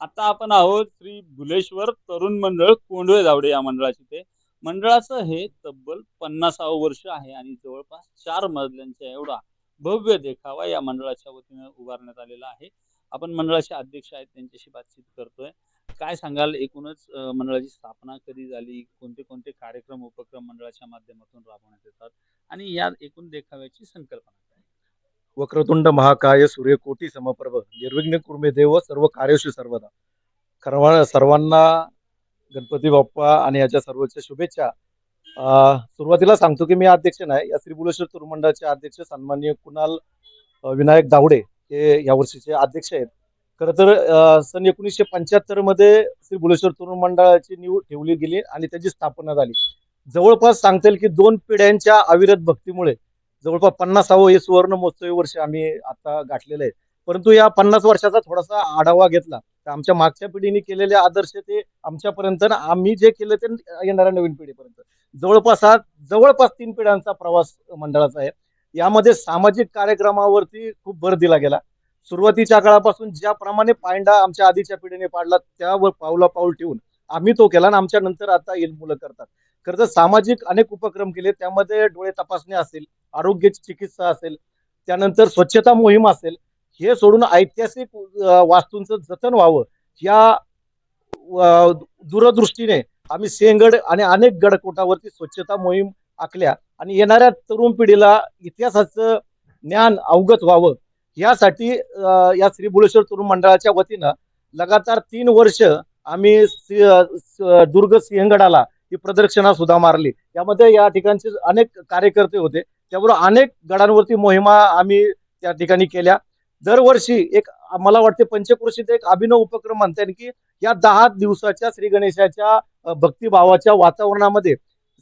आता आपण आहोत श्री भुलेश्वर तरुण मंडळ कोंडवे जावडे या मंडळाचे. ते मंडळाचं हे तब्बल पन्नासावं वर्ष आहे आणि जवळपास चार मजल्यांचा एवढा भव्य देखावा या मंडळाच्या वतीनं उभारण्यात आलेला आहे. आपण मंडळाचे अध्यक्ष आहेत त्यांच्याशी बातचीत करतोय. काय सांगाल? एकूणच मंडळाची स्थापना कधी झाली? कोणते कोणते कार्यक्रम उपक्रम मंडळाच्या माध्यमातून राबवण्यात येतात? आणि या एकूण देखाव्याची संकल्पना वक्रतुंड महाकाय सूर्यकोटी समप्रभ निर्विघ्न कुर्मे देव सर्व कार्यशी सर्वदा. खरवा सर्वांना गणपती बाप्पा आणि याच्या सर्वच्या शुभेच्छा. सुरुवातीला सांगतो की मी अध्यक्ष नाही या श्री तुरुमंडळाचे अध्यक्ष सन्माननीय कुणाल विनायक दावडे हे या वर्षीचे अध्यक्ष आहेत. खरं तर सन एकोणीसशे पंच्याहत्तरमध्ये श्री बुलेश्वर तरुण मंडळाची निवड ठेवली गेली आणि त्याची स्थापना झाली. जवळपास सांगता येईल की दोन पिढ्यांच्या अविरत भक्तीमुळे जवळपास पन्नासावं हे सुवर्ण महोत्सवी वर्ष आम्ही आता गाठलेलं आहे. परंतु या पन्नास वर्षाचा थोडासा आढावा घेतला. तर आमच्या मागच्या पिढीने केलेले आदर्श ते आमच्यापर्यंत आम्ही जे केलं ते येणाऱ्या नवीन पिढीपर्यंत. जवळपास हा जवळपास तीन पिढ्यांचा प्रवास मंडळाचा आहे. यामध्ये सामाजिक कार्यक्रमावरती खूप भर दिला गेला. सुरुवातीच्या काळापासून ज्याप्रमाणे पायंडा आमच्या आधीच्या पिढीने पाडला त्यावर पावला पाऊल ठेवून आम्ही तो केला आणि आमच्या नंतर आता येईल मुलं करतात. खरं तर सामाजिक अनेक उपक्रम केले त्यामध्ये डोळे तपासणी असेल आरोग्याची चिकित्सा असेल त्यानंतर स्वच्छता मोहीम असेल हे सोडून ऐतिहासिक वास्तूंचं जतन व्हावं या दूरदृष्टीने आम्ही सेंगड आणि अनेक गडकोटावरती स्वच्छता मोहीम आखल्या आणि येणाऱ्या तरुण पिढीला इतिहासाचं ज्ञान अवगत व्हावं. यासाठी या श्री बुलेश्वर तरुण मंडळाच्या वतीनं लगातार तीन वर्ष आम्ही सि- दुर्ग सिंहगडाला ही प्रदक्षिणा सुद्धा मारली. यामध्ये या ठिकाणचे अनेक कार्यकर्ते होते. त्याबरोबर अनेक गडांवरती मोहिमा आम्ही त्या ठिकाणी केल्या. दरवर्षी एक मला वाटते पंचक्रोशीत एक अभिनव उपक्रम म्हणता येईल की या दहा दिवसाच्या श्री गणेशाच्या भक्तिभावाच्या वातावरणामध्ये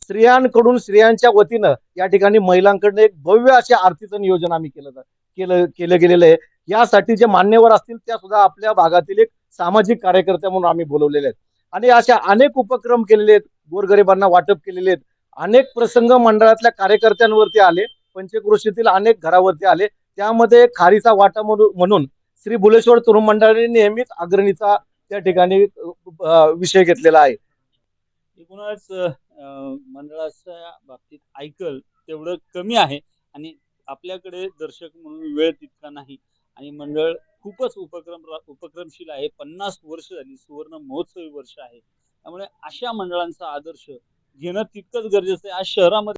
स्त्रियांकडून स्त्रियांच्या वतीनं या ठिकाणी महिलांकडनं एक भव्य अशा आरतीचं नियोजन आम्ही केलं केलं केलं गेलेलं आहे. यासाठी जे मान्यवर असतील त्या सुद्धा आपल्या भागातील एक सामाजिक कार्यकर्त्या म्हणून आम्ही बोलवलेले आहेत. आणि अशा अनेक उपक्रम केलेले आहेत. गोरगरिबांना वाटप केलेले आहेत. अनेक प्रसंग मंडळातल्या कार्यकर्त्यांवरती आले पंचक्रोशीतील अनेक घरावरती आले. त्यामध्ये खारीचा वाटा म्हणून म्हणून श्री बुलेश्वर तरुण मंडळाने नेहमीच अग्रणीचा त्या ठिकाणी विषय घेतलेला आहे. एकूणच मंडळाच्या बाबतीत ऐकल तेवढं कमी आहे आणि आपल्याकडे दर्शक म्हणून वेळ तितका नाही. आणि मंडळ खूपच उपक्रम उपक्रमशील आहे. पन्नास वर्ष झाली सुवर्ण महोत्सवी वर्ष आहे. त्यामुळे अशा मंडळांचा आदर्श घेणं तितकंच गरजेचं आहे. आज शहरामध्ये